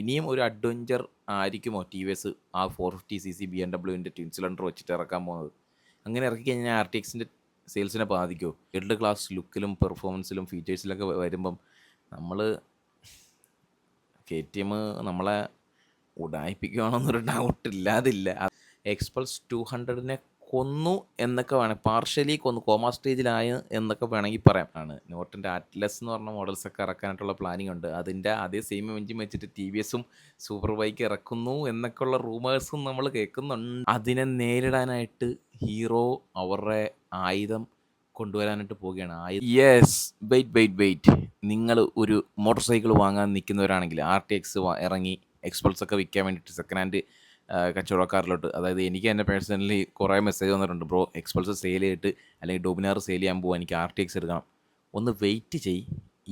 ഇനിയും ഒരു അഡ്വഞ്ചർ ആയിരിക്കുമോ ടി വി എസ് ആ four fifty C C B M ഡബ്ല്യുവിന്റെ twin cylinder വെച്ചിട്ട് ഇറക്കാൻ പോകുന്നത്? അങ്ങനെ ഇറക്കി കഴിഞ്ഞാൽ ആർ ടി എക്സിന്റെ സെയിൽസിനെ ബാധിക്കുമോ എൽഡ് ക്ലാസ് ലുക്കിലും പെർഫോമൻസിലും ഫീച്ചേഴ്സിലൊക്കെ വരുമ്പം നമ്മൾ കെ ടി എം നമ്മളെ ഉടായിപ്പിക്കുകയാണെന്നൊരു ഡൗട്ട് ഇല്ലാതില്ല. എക്സ്പൾസ് ടു ഹൺഡ്രഡിനെ കൊന്നു എന്നൊക്കെ വേണേൽ പാർഷ്യലി കൊന്നു കോമ സ്റ്റേജിലായ എന്നൊക്കെ വേണമെങ്കിൽ പറയാം. ആണ്. നോട്ടിന്റെ അറ്റ്ലസ് എന്ന് പറഞ്ഞ മോഡൽസ് ഒക്കെ ഇറക്കാനായിട്ടുള്ള പ്ലാനിങ് ഉണ്ട്. അതിന്റെ അതേ സെയിം എഞ്ചിൻ വെച്ചിട്ട് ടി വി എസും സൂപ്പർ ബൈക്ക് ഇറക്കുന്നു എന്നൊക്കെയുള്ള റൂമേഴ്സും നമ്മൾ കേൾക്കുന്നുണ്ട്. അതിനെ നേരിടാനായിട്ട് ഹീറോ അവരുടെ ആയുധം കൊണ്ടുവരാനായിട്ട് പോവുകയാണ്. യെസ് വെയിറ്റ് വെയിറ്റ് വെയിറ്റ് നിങ്ങൾ ഒരു മോട്ടോർ സൈക്കിൾ വാങ്ങാൻ നിൽക്കുന്നവരാണെങ്കിൽ ആർ ടി എക്സ് ഇറങ്ങി എക്സ്പൾസ് ഒക്കെ വിൽക്കാൻ വേണ്ടിയിട്ട് സെക്കൻഡ് ഹാൻഡ് കച്ചവടക്കാരിലോട്ട്. അതായത് എനിക്ക് തന്നെ പേഴ്സണലി കുറേ മെസ്സേജ് വന്നിട്ടുണ്ട്. ബ്രോ എക്സ്പൾസ് സെയിൽ ചെയ്തിട്ട് അല്ലെങ്കിൽ ഡോമിനാർ സെയിൽ ചെയ്യാൻ പോകാൻ എനിക്ക് ആർ ടി എക്സ് എടുക്കണം. ഒന്ന് വെയിറ്റ് ചെയ്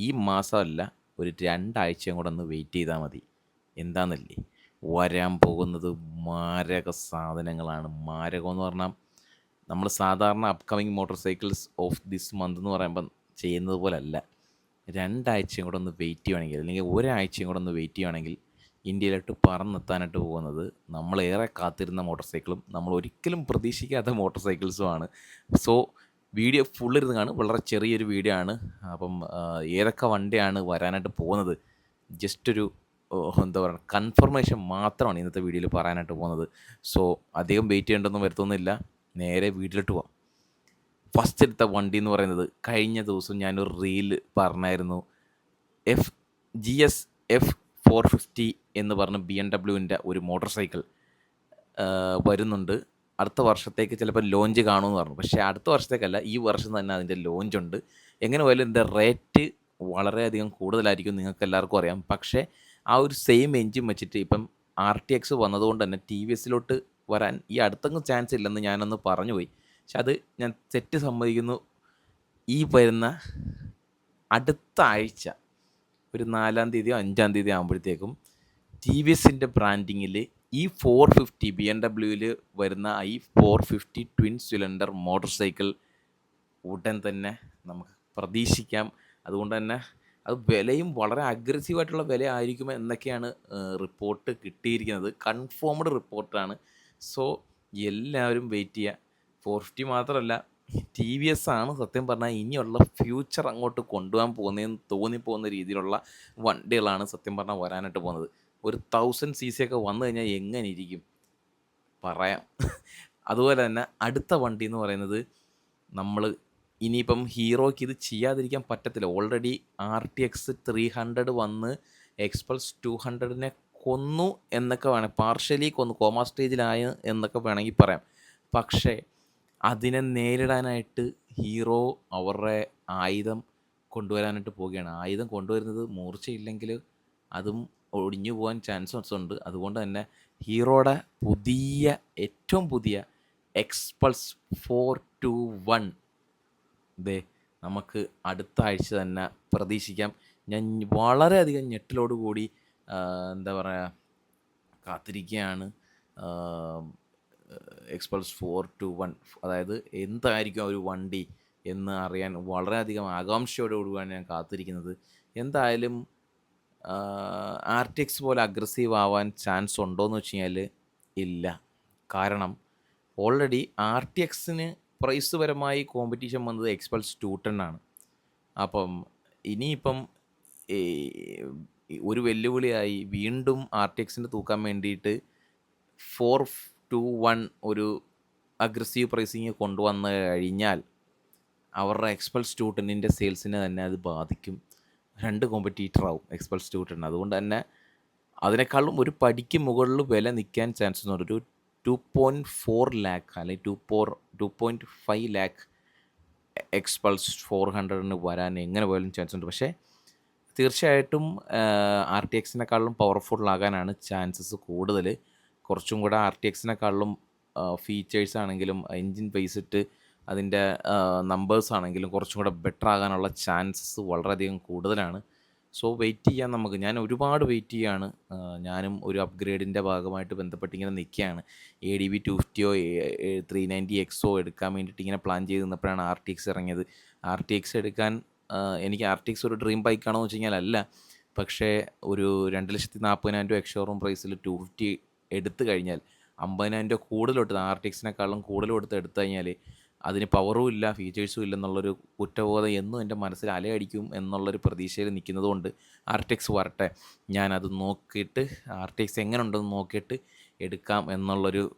ഈ മാസമല്ല ഒരു രണ്ടാഴ്ചയും കൂടെ ഒന്ന് വെയിറ്റ് ചെയ്താൽ മതി. എന്താണെന്നല്ലേ വരാൻ പോകുന്നത് മാരക സാധനങ്ങളാണ്. മാരകം എന്ന് പറഞ്ഞാൽ നമ്മൾ സാധാരണ upcoming motorcycles of this month എന്ന് പറയുമ്പോൾ ചെയ്യുന്നത് പോലല്ല രണ്ടാഴ്ചയും കൂടെ ഒന്ന് വെയിറ്റ് ചെയ്യുകയാണെങ്കിൽ അല്ലെങ്കിൽ ഒരാഴ്ചയും കൂടെ ഒന്ന് വെയിറ്റ് ചെയ്യുകയാണെങ്കിൽ ഇന്ത്യയിലോട്ട് പറന്നെത്താനായിട്ട് പോകുന്നത് നമ്മളേറെ കാത്തിരുന്ന മോട്ടോർ സൈക്കിളും നമ്മൾ ഒരിക്കലും പ്രതീക്ഷിക്കാത്ത മോട്ടോർ സൈക്കിൾസുമാണ് സോ വീഡിയോ ഫുള്ളിരുന്ന് കാണും. വളരെ ചെറിയൊരു വീഡിയോ ആണ്. അപ്പം ഏതൊക്കെ വണ്ടിയാണ് വരാനായിട്ട് പോകുന്നത്? ജസ്റ്റ് ഒരു എന്താ പറയുക കൺഫർമേഷൻ മാത്രമാണ് ഇന്നത്തെ വീഡിയോയിൽ പറയാനായിട്ട് പോകുന്നത്. സോ അധികം വെയിറ്റ് ചെയ്യേണ്ടൊന്നും വരുത്തൊന്നുമില്ല. നേരെ വീട്ടിലിട്ട് പോവാം. ഫസ്റ്റ് എടുത്ത വണ്ടി എന്ന് പറയുന്നത് കഴിഞ്ഞ ദിവസം ഞാനൊരു റീൽ പറഞ്ഞായിരുന്നു. F G S F four fifty എന്ന് പറഞ്ഞ ബി എം ഡബ്ല്യുവിന്റെ ഒരു മോട്ടോർ സൈക്കിൾ വരുന്നുണ്ട്. അടുത്ത വർഷത്തേക്ക് ചിലപ്പോൾ ലോഞ്ച് കാണുമെന്ന് പറഞ്ഞു. പക്ഷേ അടുത്ത വർഷത്തേക്കല്ല ഈ വർഷം തന്നെ അതിന്റെ ലോഞ്ച് ഉണ്ട്. എങ്ങനെ പോയാലും ഇതിന്റെ റേറ്റ് വളരെയധികം കൂടുതലായിരിക്കും നിങ്ങൾക്ക് എല്ലാവർക്കും അറിയാം. പക്ഷേ ആ ഒരു സെയിം എൻജിൻ വെച്ചിട്ട് ഇപ്പം ആർ ടി എക്സ് വന്നതുകൊണ്ട് തന്നെ ടി വി എസിലോട്ട് വരാൻ ഈ അടുത്തങ്ങ് ചാൻസ് ഇല്ലെന്ന് ഞാനൊന്ന് പറഞ്ഞു പോയി. പക്ഷെ അത് ഞാൻ തെറ്റ് സമ്മതിക്കുന്നു. ഈ വരുന്ന അടുത്ത ആഴ്ച ഒരു നാലാം തീയതിയോ അഞ്ചാം തീയതി ആകുമ്പോഴത്തേക്കും ടി വി എസിന്റെ ബ്രാൻഡിങ്ങിൽ ഈ ഫോർ ഫിഫ്റ്റി ബി എം ഡബ്ല്യുവിൽ വരുന്ന ഈ four fifty twin cylinder motorcycle ഉടൻ തന്നെ നമുക്ക് പ്രതീക്ഷിക്കാം. അതുകൊണ്ട് തന്നെ അത് വിലയും വളരെ അഗ്രസീവായിട്ടുള്ള വില ആയിരിക്കും എന്നൊക്കെയാണ് റിപ്പോർട്ട് കിട്ടിയിരിക്കുന്നത്. കൺഫേംഡ് റിപ്പോർട്ടാണ് സോ എല്ലാവരും വെയിറ്റ് ചെയ്യുക. ഫോർ ഫിഫ്റ്റി മാത്രമല്ല ടി വി എസ് ആണ് സത്യം പറഞ്ഞാൽ ഇനിയുള്ള ഫ്യൂച്ചർ അങ്ങോട്ട് കൊണ്ടുപോകാൻ പോകുന്നതെന്ന് തോന്നിപ്പോകുന്ന രീതിയിലുള്ള വണ്ടികളാണ് സത്യം പറഞ്ഞാൽ വരാനായിട്ട് പോകുന്നത്. ഒരു തൗസൻഡ് സി സി ഒക്കെ വന്നു കഴിഞ്ഞാൽ എങ്ങനെ ഇരിക്കും? പറയാം. അതുപോലെ തന്നെ അടുത്ത വണ്ടി എന്ന് പറയുന്നത് നമ്മൾ ഇനിയിപ്പം ഹീറോയ്ക്ക് ഇത് ചെയ്യാതിരിക്കാൻ പറ്റത്തില്ല. Already R T X three hundred വന്ന് എക്സ്പൾസ് ടു ഹൺഡ്രഡിനെ കൊന്നു എന്നൊക്കെ വേണം പാർഷ്യലി കൊന്നു കോമ സ്റ്റേജിലായ എന്നൊക്കെ വേണമെങ്കിൽ പറയാം. പക്ഷേ അതിനെ നേരിടാനായിട്ട് ഹീറോ അവരുടെ ആയുധം കൊണ്ടുവരാനായിട്ട് പോവുകയാണ്. ആയുധം കൊണ്ടുവരുന്നത് മൂർച്ചയില്ലെങ്കിൽ അതും ഒടിഞ്ഞു പോകാൻ ചാൻസസ് ഉണ്ട്. അതുകൊണ്ട് തന്നെ ഹീറോയുടെ പുതിയ ഏറ്റവും പുതിയ എക്സ്പൾസ് ഫോർ ടു വൺ ദേ നമുക്ക് അടുത്ത ആഴ്ച തന്നെ പ്രതീക്ഷിക്കാം. ഞാൻ വളരെയധികം ഞെട്ടലോട് കൂടി എന്താ പറയുക കാത്തിരിക്കുകയാണ്. എക്സ്പൾസ് ഫോർ ടു വൺ അതായത് എന്തായിരിക്കും ഒരു വണ്ടി എന്ന് അറിയാൻ വളരെയധികം ആകാംക്ഷയോടെ ആകാംക്ഷയോടുകൂടിയാണ് ഞാൻ കാത്തിരിക്കുന്നത്. എന്തായാലും ആർ പോലെ അഗ്രസീവ് ആവാൻ ചാൻസ് ഉണ്ടോ എന്ന് വെച്ച് കഴിഞ്ഞാൽ ഇല്ല. കാരണം ഓൾറെഡി ആർ ടി എക്സിന് പ്രൈസ് പരമായി കോമ്പറ്റീഷൻ വന്നത് എക്സ്പൾസ് ടു ടെൻ ആണ്. അപ്പം ഇനിയിപ്പം ഒരു വെല്ലുവിളിയായി വീണ്ടും ആർ ടി എക്സിന് തൂക്കാൻ വേണ്ടിയിട്ട് ഫോർ ടു വൺ ഒരു അഗ്രസീവ് പ്രൈസിങ് കൊണ്ടുവന്ന് കഴിഞ്ഞാൽ അവരുടെ എക്സ്പൾസ് ട്യൂട്ടനിന്റെ സെയിൽസിനെ തന്നെ അത് ബാധിക്കും. രണ്ട് കോമ്പറ്റീറ്റർ ആവും എക്സ്പൾസ് ടു അതുകൊണ്ട് തന്നെ അതിനേക്കാളും ഒരു പടിക്ക് മുകളിൽ വില നിൽക്കാൻ ചാൻസ് ഉണ്ട് ഒരു ടു പോയിന്റ് ഫോർ ലാക്ക് അല്ലെങ്കിൽ two four two point five lakh Xpulse four ഹൺഡ്രഡിന് വരാൻ എങ്ങനെ പോയാലും ചാൻസ് ഉണ്ട്. പക്ഷേ തീർച്ചയായിട്ടും ആർ ടി എക്സിനെക്കാളും പവർഫുള്ളാകാനാണ് ചാൻസസ് കൂടുതൽ. കുറച്ചും കൂടെ ആർ ടി എക്സിനെക്കാളും ഫീച്ചേഴ്സ് ആണെങ്കിലും എൻജിൻ ബേസിട്ട് അതിന്റെ നമ്പേഴ്സ് ആണെങ്കിലും കുറച്ചും കൂടെ ബെറ്റർ ആകാനുള്ള ചാൻസസ് വളരെയധികം കൂടുതലാണ്. സോ വെയിറ്റ് ചെയ്യാൻ നമുക്ക്. ഞാൻ ഒരുപാട് വെയിറ്റ് ചെയ്യാണ്. ഞാനും ഒരു അപ്ഗ്രേഡിന്റെ ഭാഗമായിട്ട് ബന്ധപ്പെട്ട് ഇങ്ങനെ നിൽക്കുകയാണ് എ ഡി ബി ടു ഫിഫ്റ്റിയോ ത്രീ നയന്റി എക്സോ എടുക്കാൻ വേണ്ടിയിട്ട് ഇങ്ങനെ പ്ലാൻ ചെയ്ത് നിന്നപ്പോഴാണ് ആർ ടി എക്സ് ഇറങ്ങിയത്. ആർ ടി എക്സ് എടുക്കാൻ എനിക്ക് ആർ ടി എക്സ് ഒരു ഡ്രീം ബൈക്കാണോ എന്ന് വെച്ച് കഴിഞ്ഞാൽ അല്ല. പക്ഷേ ഒരു രണ്ട് ലക്ഷത്തി നാൽപ്പതിനായിരം രൂപ എക്സ്ഷോറൂം പ്രൈസിൽ ടു ഫിഫ്റ്റി എടുത്തു കഴിഞ്ഞാൽ അമ്പതിനായിരം രൂപ കൂടുതൽ കൊടുത്ത് ആർ ടി കൂടുതൽ കൊടുത്ത് എടുത്തു കഴിഞ്ഞാൽ അതിന് പവറും ഇല്ല ഫീച്ചേഴ്സും ഇല്ല എന്നുള്ളൊരു കുറ്റബോധം എന്നും എന്റെ മനസ്സിൽ അലയടിക്കും എന്നുള്ളൊരു പ്രതീക്ഷയിൽ നിൽക്കുന്നത് കൊണ്ട് ആർ ടി എക്സ് വരട്ടെ. ഞാനത് നോക്കിയിട്ട് ആർ ടി എക്സ് എങ്ങനെ ഉണ്ടെന്ന് നോക്കിയിട്ട് എടുക്കാം എന്നുള്ളൊരു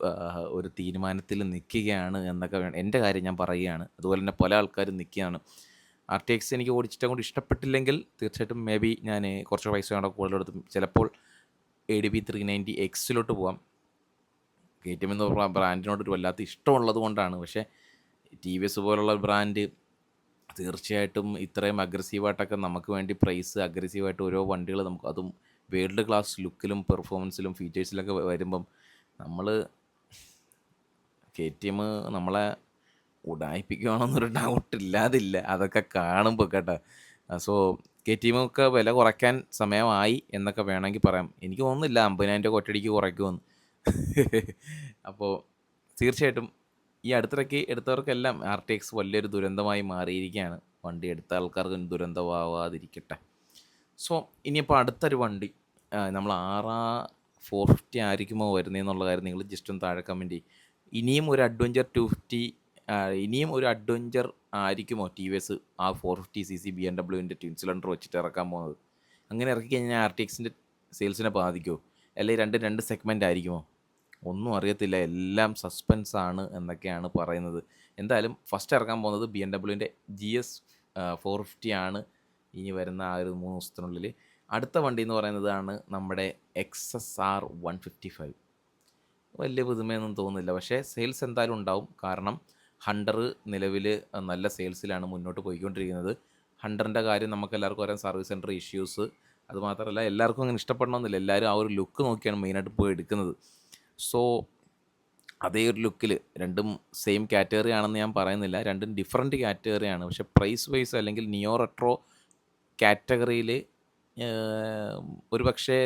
ഒരു തീരുമാനത്തിൽ നിൽക്കുകയാണ് എന്നൊക്കെ വേണം. എന്റെ കാര്യം ഞാൻ പറയുകയാണ്. അതുപോലെ തന്നെ പല ആൾക്കാരും നിൽക്കുകയാണ്. ആർ ടി എക്സ് എനിക്ക് ഓടിച്ചിട്ട് അങ്ങോട്ട് ഇഷ്ടപ്പെട്ടില്ലെങ്കിൽ തീർച്ചയായിട്ടും മേ ബി ഞാൻ കുറച്ച് പൈസ കൂടെ കൂടുതലെടുത്തും ചിലപ്പോൾ A D B three ninety എക്സിലോട്ട് പോവാം. കെ ടി എം എന്ന് ബ്രാൻഡിനോട് ഒരു വല്ലാത്ത ഇഷ്ടമുള്ളത് കൊണ്ടാണ്. പക്ഷേ ടി വി എസ് പോലുള്ള ബ്രാൻഡ് തീർച്ചയായിട്ടും ഇത്രയും അഗ്രസീവായിട്ടൊക്കെ നമുക്ക് വേണ്ടി പ്രൈസ് അഗ്രസീവായിട്ട് ഓരോ വണ്ടികൾ നമുക്ക് അതും വേൾഡ് ക്ലാസ് ലുക്കിലും പെർഫോമൻസിലും ഫീച്ചേഴ്സിലൊക്കെ വരുമ്പം നമ്മൾ കെ ടി എം നമ്മളെ ഉടായിപ്പിക്കുകയാണെന്നൊരു ഡൗട്ട് ഇല്ലാതില്ല. അതൊക്കെ കാണുമ്പോൾ കേട്ടോ. സോ കെ ടി എമ്മൊക്കെ വില കുറയ്ക്കാൻ സമയമായി എന്നൊക്കെ വേണമെങ്കിൽ പറയാം. എനിക്ക് തോന്നുന്നില്ല അമ്പതിനായിരം രൂപ ഒറ്റടിക്ക് കുറയ്ക്കുമെന്ന്. അപ്പോൾ തീർച്ചയായിട്ടും ഈ അടുത്തിടയ്ക്ക് എടുത്തവർക്കെല്ലാം ആർ ടി എക്സ് വലിയൊരു ദുരന്തമായി മാറിയിരിക്കുകയാണ്. വണ്ടി എടുത്ത ആൾക്കാർക്ക് ദുരന്തമാവാതിരിക്കട്ടെ. സോ ഇനിയിപ്പോൾ അടുത്തൊരു വണ്ടി നമ്മൾ ആറാ ഫോർ ഫിഫ്റ്റി ആയിരിക്കുമോ വരുന്നതെന്നുള്ള കാര്യം നിങ്ങൾ ജസ്റ്റ് ഒന്ന് താഴെ കമന്റ് ചെയ്യും. ഇനിയും ഒരു അഡ്വഞ്ചർ ടു ഫിഫ്റ്റി ഇനിയും ഒരു അഡ്വഞ്ചർ ആയിരിക്കുമോ ടി വി എസ് ആ four fifty C C B M ഡബ്ല്യുവിന്റെ twin cylinder വെച്ചിട്ട് ഇറക്കാൻ പോകുന്നത്? അങ്ങനെ ഇറക്കി കഴിഞ്ഞാൽ ആർ ടി എക്സിന്റെ സെയിൽസിനെ ബാധിക്കുമോ അല്ലെങ്കിൽ രണ്ട് രണ്ട് സെഗ്മെന്റ് ആയിരിക്കുമോ? ഒന്നും അറിയത്തില്ല. എല്ലാം സസ്പെൻസ് ആണ് എന്നൊക്കെയാണ് പറയുന്നത്. എന്തായാലും ഫസ്റ്റ് ഇറക്കാൻ പോകുന്നത് ബി എം ഡബ്ല്യുവിന്റെ ജി എസ് ഫോർ ഫിഫ്റ്റി ആണ്. ഇനി വരുന്ന ആ ഒരു മൂന്ന് ദിവസത്തിനുള്ളിൽ. അടുത്ത വണ്ടി എന്ന് പറയുന്നതാണ് നമ്മുടെ X S R one fifty five വലിയ പുതുമയൊന്നും തോന്നുന്നില്ല. പക്ഷേ സെയിൽസ് എന്തായാലും ഉണ്ടാവും. കാരണം ഹണ്ടർ നിലവിൽ നല്ല സെയിൽസിലാണ് മുന്നോട്ട് പോയിക്കൊണ്ടിരിക്കുന്നത്. ഹണ്ടറിന്റെ കാര്യം നമുക്ക് എല്ലാവർക്കും അറിയാം. Service centre issues. അതുമാത്രമല്ല എല്ലാവർക്കും അങ്ങനെ ഇഷ്ടപ്പെടണമെന്നില്ല. എല്ലാവരും ആ ഒരു ലുക്ക് നോക്കിയാണ് മെയിനായിട്ട് പോയി എടുക്കുന്നത്. സോ അതേ ഒരു ലുക്കിൽ രണ്ടും സെയിം കാറ്റഗറി ആണെന്ന് ഞാൻ പറയുന്നില്ല. രണ്ടും ഡിഫറെന്റ് കാറ്റഗറിയാണ് പക്ഷേ പ്രൈസ് വൈസ് അല്ലെങ്കിൽ നിയോ റെട്രോ കാറ്റഗറിയിൽ ഒരു പക്ഷേ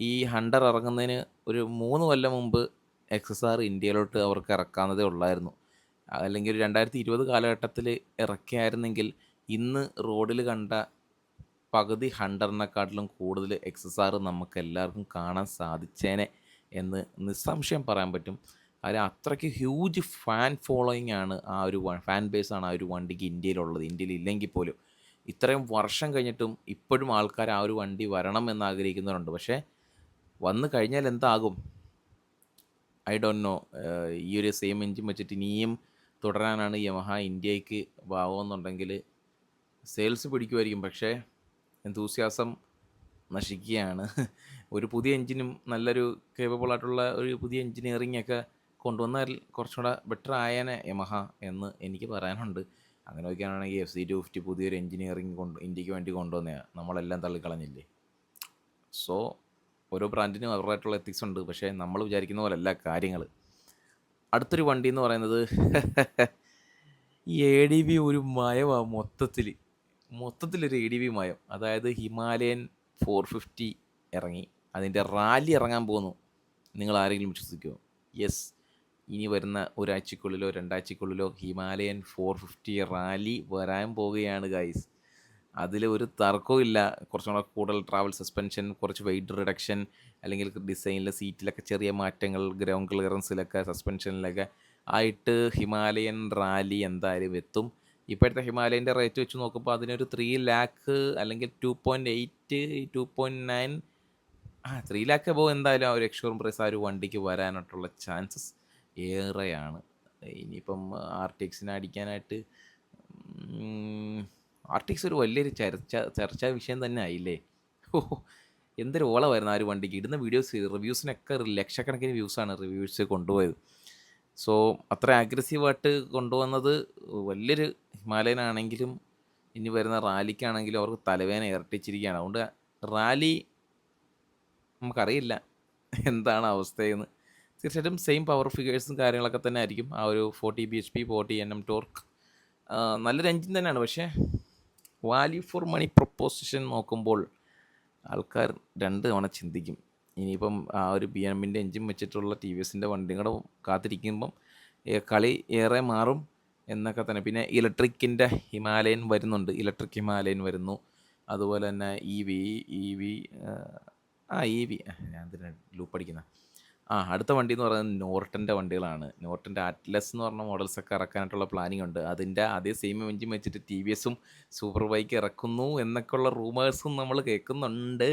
ഈ ഹണ്ടർ ഇറങ്ങുന്നതിന് ഒരു മൂന്ന് കൊല്ലം മുമ്പ് എക്സസ് ആർ ഇന്ത്യയിലോട്ട് അവർക്ക് ഇറക്കാവുന്നതേ ഉള്ളായിരുന്നു. അല്ലെങ്കിൽ ഒരു രണ്ടായിരത്തി ഇരുപത് കാലഘട്ടത്തിൽ ഇറക്കിയായിരുന്നെങ്കിൽ ഇന്ന് റോഡിൽ കണ്ട പകുതി ഹണ്ടറിനെക്കാട്ടിലും കൂടുതൽ എക്സസ് ആർ നമുക്ക് എല്ലാവർക്കും കാണാൻ സാധിച്ചേനെ എന്ന് നിസ്സംശയം പറയാൻ പറ്റും. കാര്യം അത്രയ്ക്ക് ഹ്യൂജ് ഫാൻ ഫോളോയിങ് ആണ് ആ ഒരു ഫാൻ ബേസ് ആണ് ആ ഒരു വണ്ടിക്ക് ഇന്ത്യയിലുള്ളത്. ഇന്ത്യയിൽ ഇല്ലെങ്കിൽ പോലും ഇത്രയും വർഷം കഴിഞ്ഞിട്ടും ഇപ്പോഴും ആൾക്കാർ ആ ഒരു വണ്ടി വരണം എന്ന് ആഗ്രഹിക്കുന്നവരുണ്ട്. പക്ഷേ വന്നു കഴിഞ്ഞാൽ എന്താകും? ഐ ഡോണ്ട് നോ ഈ ഒരു സെയിം എഞ്ചിൻ വെച്ചിട്ട് ഇനിയും തുടരാനാണ് യമഹ ഇന്ത്യയ്ക്ക് ഭാവമെന്നുണ്ടെങ്കിൽ സെയിൽസ് പിടിക്കുമായിരിക്കും. പക്ഷേ എന്തൂസിയാസം നശിക്കുകയാണ്. ഒരു പുതിയ എഞ്ചിനും നല്ലൊരു കേപ്പബിൾ ആയിട്ടുള്ള ഒരു പുതിയ എഞ്ചിനീയറിംഗ് ഒക്കെ കൊണ്ടുവന്നാൽ കുറച്ചുകൂടെ ബെറ്റർ ആയേനെ യമഹ എന്ന് എനിക്ക് പറയാനുണ്ട്. അങ്ങനെ നോക്കുകയാണെങ്കിൽ എഫ് സി ടു ഫിഫ്റ്റി പുതിയൊരു എഞ്ചിനീയറിംഗ് കൊണ്ട് ഇന്ത്യയ്ക്ക് വേണ്ടി കൊണ്ടുവന്നതാണ് നമ്മളെല്ലാം തള്ളിക്കളഞ്ഞില്ലേ? സോ ഓരോ ബ്രാൻഡിനും അവരുടേതായിട്ടുള്ള എത്തിക്സ് ഉണ്ട്. പക്ഷേ നമ്മൾ വിചാരിക്കുന്ന പോലെയല്ല കാര്യങ്ങൾ. അടുത്തൊരു വണ്ടി എന്ന് പറയുന്നത് ഈ എ ഡി ബി ഒരു മയമാണ് മൊത്തത്തിൽ മൊത്തത്തിലൊരു എ ഡി ബി മയം. അതായത് ഹിമാലയൻ ഫോർ ഫിഫ്റ്റി ഇറങ്ങി. അതിന്റെ റാലി ഇറങ്ങാൻ പോകുന്നു. നിങ്ങൾ ആരെങ്കിലും വിശ്വസിക്കുമോ യെസ് ഇനി വരുന്ന ഒരാഴ്ചക്കുള്ളിലോ രണ്ടാഴ്ചക്കുള്ളിലോ ഹിമാലയൻ ഫോർ ഫിഫ്റ്റി റാലി വരാൻ പോവുകയാണ് ഗൈസ് അതിൽ ഒരു തർക്കവും ഇല്ല. കുറച്ചും കൂടെ കൂടുതൽ ട്രാവൽ സസ്പെൻഷൻ കുറച്ച് വെയിറ്റ് റിഡക്ഷൻ അല്ലെങ്കിൽ ഡിസൈനിലെ സീറ്റിലൊക്കെ ചെറിയ മാറ്റങ്ങൾ ഗ്രൗണ്ട് ക്ലിയറൻസിലൊക്കെ സസ്പെൻഷനിലൊക്കെ ആയിട്ട് ഹിമാലയൻ റാലി എന്തായാലും എത്തും. ഇപ്പോഴത്തെ ഹിമാലയന്റെ റേറ്റ് വെച്ച് നോക്കുമ്പോൾ അതിനൊരു ത്രീ ലാക്ക് അല്ലെങ്കിൽ two point eight two point nine ആ ത്രീ ലാക്ക് അബോ എന്തായാലും ആ ഒരു എക്സ്ഷോറൂം പ്രൈസ് ആ ഒരു വണ്ടിക്ക് വരാനായിട്ടുള്ള ചാൻസസ് ഏറെയാണ്. ഇനിയിപ്പം ആർ ടി എക്സിനെ അടിക്കാനായിട്ട് ആർ ടി എക്സ് ഒരു വലിയൊരു ചർച്ച ചർച്ചാ വിഷയം തന്നെ ആയില്ലേ? ഓ എന്തൊരു ഓളമായിരുന്നു ആ ഒരു വണ്ടിക്ക്. ഇടുന്ന വീഡിയോസ് റിവ്യൂസിനൊക്കെ ലക്ഷക്കണക്കിന് വ്യൂസാണ് റിവ്യൂസ് കൊണ്ടുപോയത്. സോ അത്ര അഗ്രസീവായിട്ട് കൊണ്ടുവന്നത് വലിയൊരു ഹിമാലയനാണെങ്കിലും ഇനി വരുന്ന റാലിക്കാണെങ്കിലും അവർക്ക് തലവേദന ഇരട്ടിച്ചിരിക്കുകയാണ്. അതുകൊണ്ട് റാലി നമുക്കറിയില്ല എന്താണ് അവസ്ഥയെന്ന്. തീർച്ചയായിട്ടും സെയിം പവർ ഫിഗേഴ്സും കാര്യങ്ങളൊക്കെ തന്നെ ആയിരിക്കും. ആ ഒരു forty B H P forty N M torque നല്ലൊരു എഞ്ചിൻ തന്നെയാണ്. പക്ഷേ വാല്യൂ ഫോർ മണി പ്രൊപ്പോസിഷൻ നോക്കുമ്പോൾ ആൾക്കാർ രണ്ട് തവണ ചിന്തിക്കും. ഇനിയിപ്പം ആ ഒരു ബി എമ്മിന്റെ എഞ്ചിൻ വെച്ചിട്ടുള്ള ടി വി എസിന്റെ വണ്ടിയും കൂടെ കാത്തിരിക്കുമ്പം കളി ഏറെ മാറും എന്നൊക്കെ തന്നെ. പിന്നെ ഇലക്ട്രിക്കിന്റെ ഹിമാലയൻ വരുന്നുണ്ട്. ഇലക്ട്രിക് ഹിമാലയൻ വരുന്നു. അതുപോലെ തന്നെ ഇ വി ഇ വി ആ ഇ വി ഞാൻ എന്തിനാ ലൂപ്പ് അടിക്കുന്നത് ആ അടുത്ത വണ്ടി എന്ന് പറയുന്നത് നോർട്ടന്റെ വണ്ടികളാണ്. നോർട്ടന്റെ അറ്റ്ലസ് എന്ന് പറഞ്ഞ മോഡൽസ് മോഡൽസൊക്കെ ഇറക്കാനായിട്ടുള്ള പ്ലാനിങ് ഉണ്ട്. അതിന്റെ അതേ സെയിം എഞ്ചിൻ വെച്ചിട്ട് ടി വി എസും സൂപ്പർ ബൈക്ക് ഇറക്കുന്നു എന്നൊക്കെയുള്ള റൂമേഴ്സും നമ്മൾ കേൾക്കുന്നുണ്ട്.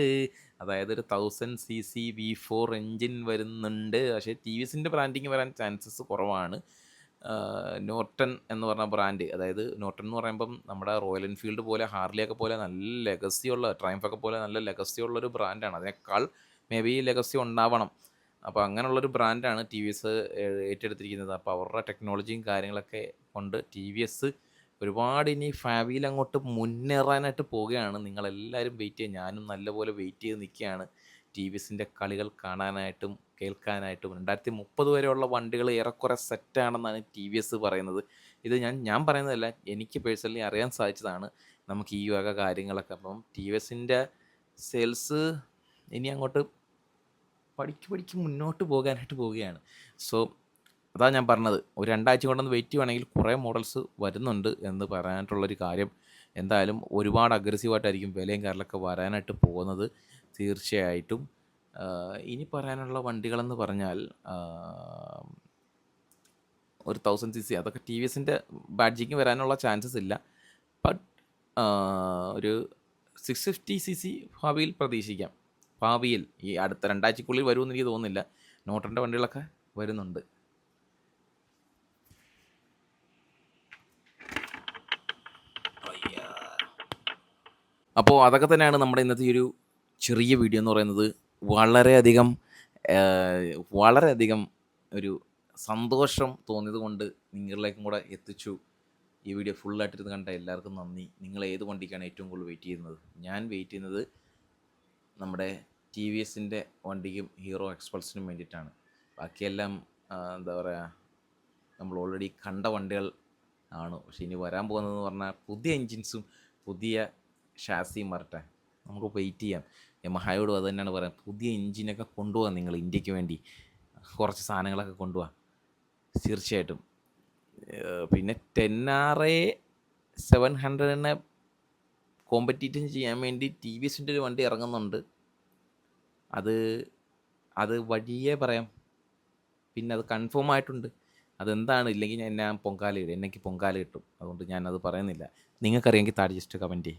അതായത് ഒരു thousand C C V four engine വരുന്നുണ്ട്. പക്ഷേ ടി വി എസിന്റെ ബ്രാൻഡിങ് വരാൻ ചാൻസസ് കുറവാണ്. നോർട്ടൺ എന്ന് പറഞ്ഞ ബ്രാൻഡ് അതായത് നോർട്ടൺ എന്ന് പറയുമ്പം നമ്മുടെ റോയൽ എൻഫീൽഡ് പോലെ ഹാർലിയൊക്കെ പോലെ നല്ല ലെഗസിയുള്ള ട്രയംഫൊക്കെ പോലെ നല്ല ലെഗസിയുള്ള ഒരു ബ്രാൻഡാണ് അതിനേക്കാൾ മേ ബി ലെഗസി ഉണ്ടാവണം. അപ്പോൾ അങ്ങനെയുള്ളൊരു ബ്രാൻഡാണ് ടി വി എസ് ഏറ്റെടുത്തിരിക്കുന്നത്. അപ്പോൾ അവരുടെ ടെക്നോളജിയും കാര്യങ്ങളൊക്കെ കൊണ്ട് ടി വി എസ് ഒരുപാട് ഇനി ഫാവിയിൽ അങ്ങോട്ട് മുന്നേറാനായിട്ട് പോവുകയാണ്. നിങ്ങളെല്ലാവരും വെയിറ്റ് ചെയ്യുക. ഞാനും നല്ലപോലെ വെയിറ്റ് ചെയ്ത് നിൽക്കുകയാണ്. ടി വി എസിന്റെ കളികൾ കാണാനായിട്ടും കേൾക്കാനായിട്ടും. രണ്ടായിരത്തി മുപ്പത് വരെയുള്ള വണ്ടികൾ ഏറെക്കുറെ സെറ്റാണെന്നാണ് ടി വി എസ് പറയുന്നത്. ഇത് ഞാൻ ഞാൻ പറയുന്നതല്ല എനിക്ക് പേഴ്സണലി അറിയാൻ സാധിച്ചതാണ് നമുക്ക് ഈ വക കാര്യങ്ങളൊക്കെ. അപ്പം ടി വി എസിന്റെ സെയിൽസ് ഇനി അങ്ങോട്ട് പഠിക്ക് പഠിക്ക് മുന്നോട്ട് പോകാനായിട്ട് പോവുകയാണ്. സോ അതാണ് ഞാൻ പറഞ്ഞത്. ഒരു രണ്ടാഴ്ച കൊണ്ടൊന്ന് വെയിറ്റ് ചെയ്യുവാണെങ്കിൽ കുറേ മോഡൽസ് വരുന്നുണ്ട് എന്ന് പറയാനായിട്ടുള്ളൊരു കാര്യം. എന്തായാലും ഒരുപാട് അഗ്രസീവായിട്ടായിരിക്കും വിലയും കാര്യങ്ങളൊക്കെ വരാനായിട്ട് പോകുന്നത്. തീർച്ചയായിട്ടും. ഇനി പറയാനുള്ള വണ്ടികളെന്ന് പറഞ്ഞാൽ ഒരു തൗസൻഡ് സി സി അതൊക്കെ ടി വി എസിന്റെ ബാഡ്ജിക്ക് വരാനുള്ള ചാൻസസ് ഇല്ല. ബട്ട് ഒരു സിക്സ് ഫിഫ്റ്റി സി സി ഭാവിയിൽ പ്രതീക്ഷിക്കാം. ഭാവിയിൽ ഈ അടുത്ത രണ്ടാഴ്ചക്കുള്ളിൽ വരുമെന്ന് എനിക്ക് തോന്നുന്നില്ല. നോട്ടന്റെ വണ്ടികളൊക്കെ വരുന്നുണ്ട്. അപ്പോൾ അതൊക്കെ തന്നെയാണ് നമ്മുടെ ഇന്നത്തെ ഒരു ചെറിയ വീഡിയോ എന്ന് പറയുന്നത്. വളരെയധികം വളരെയധികം ഒരു സന്തോഷം തോന്നിയത് കൊണ്ട് നിങ്ങളിലേക്കും കൂടെ എത്തിച്ചു. ഈ വീഡിയോ ഫുള്ളായിട്ടിരുന്ന് കണ്ട എല്ലാവർക്കും നന്ദി. നിങ്ങൾ ഏത് വണ്ടിക്കാണ് ഏറ്റവും കൂടുതൽ വെയിറ്റ് ചെയ്യുന്നത്? ഞാൻ വെയിറ്റ് ചെയ്യുന്നത് നമ്മുടെ ടി വി എസിന്റെ വണ്ടിക്കും ഹീറോ എക്സ്പൾസിനും വേണ്ടിയിട്ടാണ്. ബാക്കിയെല്ലാം എന്താ പറയുക നമ്മൾ ഓൾറെഡി കണ്ട വണ്ടികൾ ആണ്. പക്ഷെ ഇനി വരാൻ പോകുന്നതെന്ന് പറഞ്ഞാൽ പുതിയ എൻജിൻസും പുതിയ ഷാസിയും വരട്ടെ. നമുക്ക് വെയിറ്റ് ചെയ്യാം. യമഹായോടും അത് തന്നെയാണ് പറയാം പുതിയ എൻജിനൊക്കെ കൊണ്ടുപോകാം നിങ്ങൾ ഇന്ത്യയ്ക്ക് വേണ്ടി. കുറച്ച് സാധനങ്ങളൊക്കെ കൊണ്ടുപോകാം. തീർച്ചയായിട്ടും. പിന്നെ ടെൻ ആർ എ സെവൻ ഹൺഡ്രഡിനെ കോമ്പറ്റീറ്റ് ചെയ്യാൻ വേണ്ടി ടി വി എസിന്റെ ഒരു വണ്ടി ഇറങ്ങുന്നുണ്ട്. അത് അത് വഴിയേ പറയാം. പിന്നെ അത് കൺഫേം ആയിട്ടുണ്ട്. അതെന്താണ്? ഇല്ലെങ്കിൽ ഞാൻ ഞാൻ പൊങ്കാല ഇടും. എനിക്ക് പൊങ്കാല കിട്ടും. അതുകൊണ്ട് ഞാനത് പറയുന്നില്ല. നിങ്ങൾക്കറിയാമെങ്കിൽ താഴെ ജസ്റ്റ് കമന്റ് ചെയ്യും.